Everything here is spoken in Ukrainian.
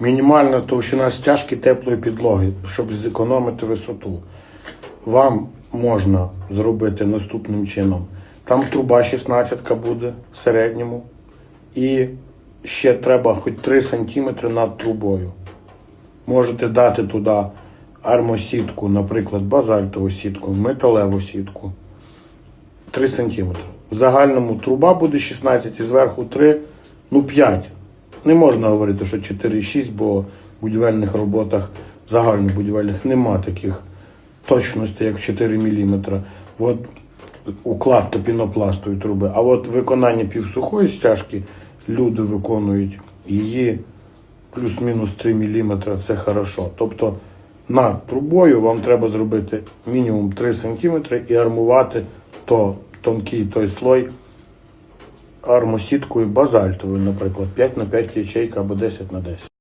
мінімальна товщина стяжки теплої підлоги, щоб зекономити висоту. Вам можна зробити наступним чином. Там труба 16 буде в середньому. І ще треба хоч 3 см над трубою. Можете дати туди армосітку, наприклад, базальтову сітку, металеву сітку. 3 см. В загальному труба буде 16 і зверху 3, ну 5. Не можна говорити, що 4,6, бо в будівельних роботах, загальнобудівельних, нема таких точностей, як 4 мм. От укладка пінопластової труби. А от виконання півсухої стяжки люди виконують її плюс-мінус 3 мм, це хорошо. Тобто над трубою вам треба зробити мінімум 3 см і армувати то тонкий той слой армосіткою базальтовою, наприклад, 5 на 5 ячейка або 10 на 10.